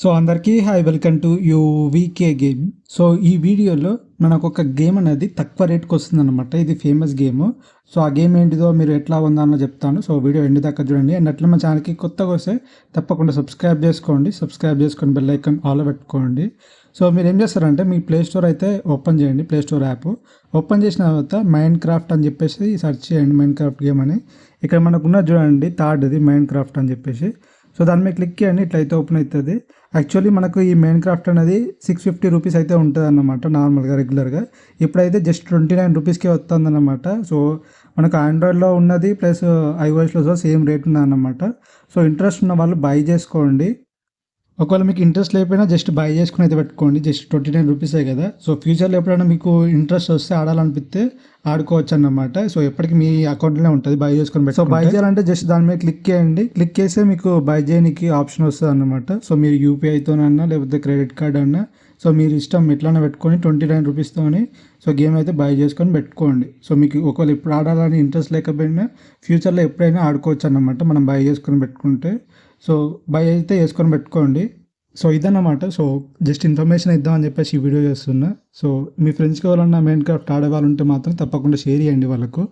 So అందరికీ hi welcome to UVK game. So ఈ వీడియోలో మనకు ఒక గేమ్ అనేది తక్కువ రేట్కి వస్తుంది అనమాట ఇది ఫేమస్ గేమ్. సో ఆ గేమ్ ఏంటిదో మీరు ఎట్లా ఉందో చెప్తాను. సో వీడియో ఎండి దాకా చూడండి. అండ్ అట్లా మా ఛానల్కి కొత్తగా వస్తే తప్పకుండా సబ్స్క్రైబ్ చేసుకోండి. సబ్స్క్రైబ్ చేసుకొని బెల్ ఐకాన్ ఆల్ పెట్టుకోండి. సో మీరు ఏం చేస్తారంటే మీ ప్లే స్టోర్ అయితే ఓపెన్ చేయండి ప్లే స్టోర్ యాప్. ఓపెన్ చేసిన తర్వాత మైండ్ క్రాఫ్ట్ అని చెప్పేసి సెర్చ్ చేయండి మైండ్ క్రాఫ్ట్ గేమ్ అని. ఇక్కడ మనకున్న చూడండి థర్డ్ది మైండ్ క్రాఫ్ట్ అని చెప్పేసి. సో దాని మీద క్లిక్ చేయండి ఇట్లయితే ఓపెన్ అవుతుంది. యాక్చువల్లీ మనకు ఈ మెయిన్ క్రాఫ్ట్ అనేది సిక్స్ ఫిఫ్టీ రూపీస్ అయితే ఉంటుంది అన్నమాట నార్మల్గా రెగ్యులర్గా ఇప్పుడైతే జస్ట్ ట్వంటీ నైన్ రూపీస్కే వస్తుందన్నమాట. సో మనకు ఆండ్రాయిడ్లో ఉన్నది ప్లస్ ఐఓఎస్లో సేమ్ రేట్ ఉన్నదన్నమాట సో ఇంట్రెస్ట్ ఉన్న వాళ్ళు బై చేసుకోండి. ఒకవేళ మీకు ఇంట్రెస్ట్ లేకపోయినా జస్ట్ బై చేసుకుని అయితే పెట్టుకోండి. జస్ట్ ట్వంటీ నైన్ రూపీసే కదా. సో ఫ్యూచర్లో ఎప్పుడైనా మీకు ఇంట్రెస్ట్ వస్తే ఆడాలనిపిస్తే ఆడుకోవచ్చు అన్నమాట. సో ఎప్పటికీ మీ అకౌంట్లోనే ఉంటుంది. బై చేసుకొని పెట్టి సో బై చేయాలంటే జస్ట్ దాని మీద క్లిక్ చేయండి. క్లిక్ చేస్తే మీకు బై చేయడానికి ఆప్షన్ వస్తుంది అన్నమాట. సో మీరు యూపీఐతోనన్నా లేకపోతే క్రెడిట్ కార్డ్ అన్నా సో మీరు ఇష్టం ఎట్లైనా పెట్టుకొని ట్వంటీ నైన్ రూపీస్తోని సో గేమ్ అయితే బై చేసుకొని పెట్టుకోండి. సో మీకు ఒకవేళ ఇప్పుడు ఆడాలని ఇంట్రెస్ట్ లేకపోయినా ఫ్యూచర్లో ఎప్పుడైనా ఆడుకోవచ్చు అన్నమాట. మనం బై చేసుకొని పెట్టుకుంటే. సో బై అయితే వేసుకొని పెట్టుకోండి. సో ఇదన్నమాట. సో జస్ట్ ఇన్ఫర్మేషన్ ఇద్దామని చెప్పేసి ఈ వీడియో చేస్తున్నా. సో మీ ఫ్రెండ్స్కి ఎవరన్నా మెయిన్ క్రాఫ్ట్ ఆడే వాళ్ళు ఉంటే మాత్రం తప్పకుండా షేర్ చేయండి వాళ్ళకు.